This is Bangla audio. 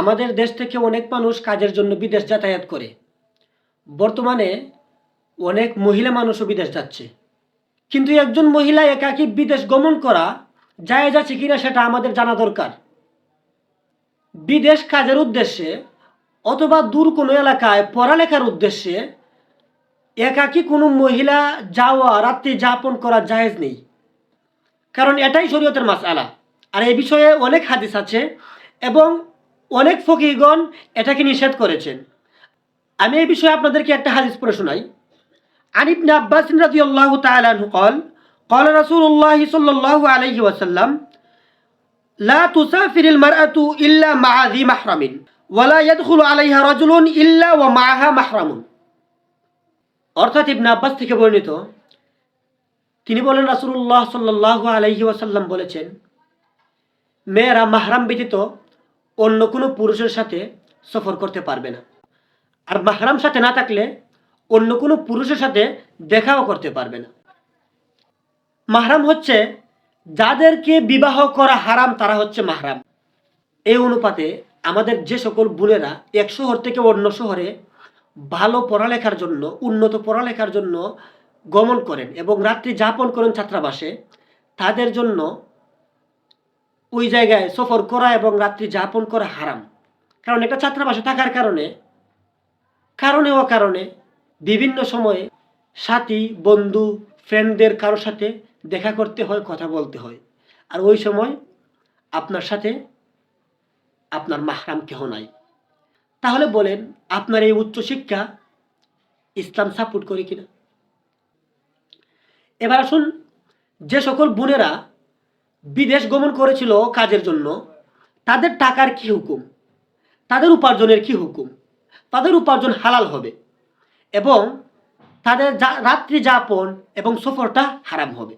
আমাদের দেশ থেকে অনেক মানুষ কাজের জন্য বিদেশ যাতায়াত করে। বর্তমানে অনেক মহিলা মানুষও বিদেশ যাচ্ছে। কিন্তু একজন মহিলা একাকী বিদেশ গমন করা জায়েজ আছে কিনা সেটা আমাদের জানা দরকার। বিদেশ কাজের উদ্দেশ্যে অথবা দূর কোনো এলাকায় পড়ালেখার উদ্দেশ্যে একাকী কোনো মহিলা যাওয়া, রাত্রি যাপন করা জায়েজ নেই। কারণ এটাই শরীয়তের মাস আলা আর এই বিষয়ে অনেক হাদিস আছে এবং অনেক ফকিগণ এটাকে নিষেধ করেছেন আমি এই বিষয়ে আপনাদেরকে একটা হাদিস পড়ে শোনাই عن ابن عباس رضي الله تعالى عنه قال قال رسول الله صلى الله عليه وسلم لا تسافر المرأة إلا مع ذي محرم ولا يدخل عليها رجل إلا ومعها محرم অর্থাৎ ইবনে আব্বাস থেকে বর্ণিত তিনি বলেন রাসূলুল্লাহ সাল্লাল্লাহু আলাইহি ওয়াসাল্লাম বলেছেন মেয়েরা মাহরাম ব্যতীত অন্য কোনো পুরুষের সাথে সফর করতে পারবে না। আর মাহরাম সাথে না থাকলে অন্য কোনো পুরুষের সাথে দেখাও করতে পারবে না। মাহরাম হচ্ছে যাদেরকে বিবাহ করা হারাম, তারা হচ্ছে মাহরাম। এই অনুপাতে আমাদের যে সকল বোনেরা এক শহর থেকে অন্য শহরে ভালো পড়ালেখার জন্য, উন্নত পড়ালেখার জন্য গমন করেন এবং রাত্রি যাপন করেন ছাত্রাবাসে, তাদের জন্য ওই জায়গায় সফর করা এবং রাত্রি যাপন করা হারাম। কারণ একটা ছাত্রাবাসে থাকার কারণে কারণে ও কারণে বিভিন্ন সময়ে সাথী, বন্ধু ফ্রেন্ডদের কারোর সাথে দেখা করতে হয়, কথা বলতে হয়। আর ওই সময় আপনার সাথে আপনার মাহরাম কেহ নাই। তাহলে বলেন, আপনার এই উচ্চশিক্ষা ইসলাম সাপোর্ট করে কিনা? এবার আসুন, যে সকল বোনেরা বিদেশ গমন করেছিল কাজের জন্য, তাদের টাকার কি হুকুম? তাদের উপার্জনের কি হুকুম? তাদের উপার্জন হালাল হবে এবং তাদের রাত্রি যাপন এবং সফরটা হারাম হবে।